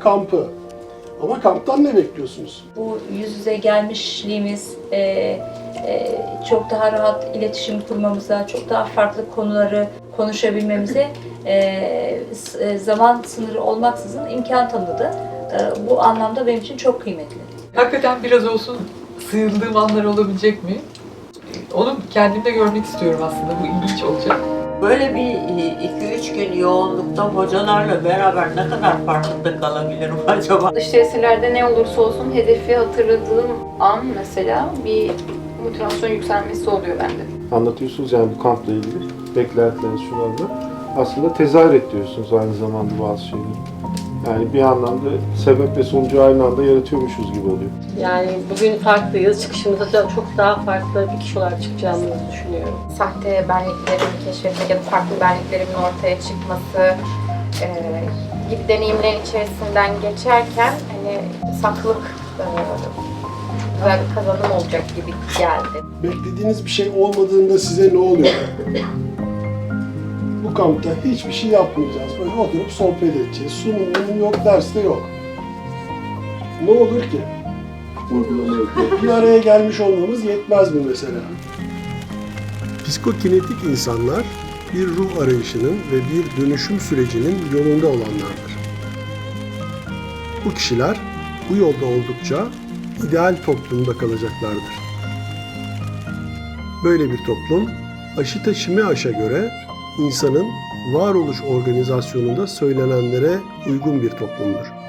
kampı. Ama kamptan ne bekliyorsunuz? Bu yüz yüze gelmişliğimiz e, e, çok daha rahat iletişim kurmamıza, çok daha farklı konuları konuşabilmemize e, e, zaman sınırı olmaksızın imkan tanıdı. E, bu anlamda benim için çok kıymetli. Hakikaten biraz olsun sığındığım anlar olabilecek mi? Onu kendimde görmek istiyorum aslında. Bu ilginç olacak. Böyle bir 2-3 gün yoğunlukta hocalarla beraber ne kadar farkında kalabilirim acaba? Dış tesirlerde ne olursa olsun hedefi hatırladığım an mesela bir motivasyon yükselmesi oluyor bende. anlatıyorsunuz yani bu kampla ilgili beklentileriniz şunlarla. Aslında tezahür ediyorsunuz aynı zamanda bazı şeyleri. Yani bir anlamda sebep ve sonucu aynı anda yaratıyormuşuz gibi oluyor. Yani bugün farklıyız. Çıkışımızda da çok daha farklı bir kişi olarak çıkacağımızı düşünüyorum. sahte benliklerimi keşfetmek ya da farklı benliklerimin ortaya çıkması e, gibi deneyimlerin içerisinden geçerken hani saflık e, güzel bir kazanım olacak gibi geldi. Beklediğiniz bir şey olmadığında size ne oluyor? Bu kampta hiçbir şey yapmayacağız. Böyle oturup sohbet edeceğiz. Sunum yok, ders de yok. Ne olur ki? Bir araya gelmiş olmamız yetmez mi mesela? Psikokinetik insanlar bir ruh arayışının ve bir dönüşüm sürecinin yolunda olanlardır. Bu kişiler bu yolda oldukça ideal toplumda kalacaklardır. Böyle bir toplum aşı taşıma aşa göre insanın varoluş organizasyonunda söylenenlere uygun bir toplumdur.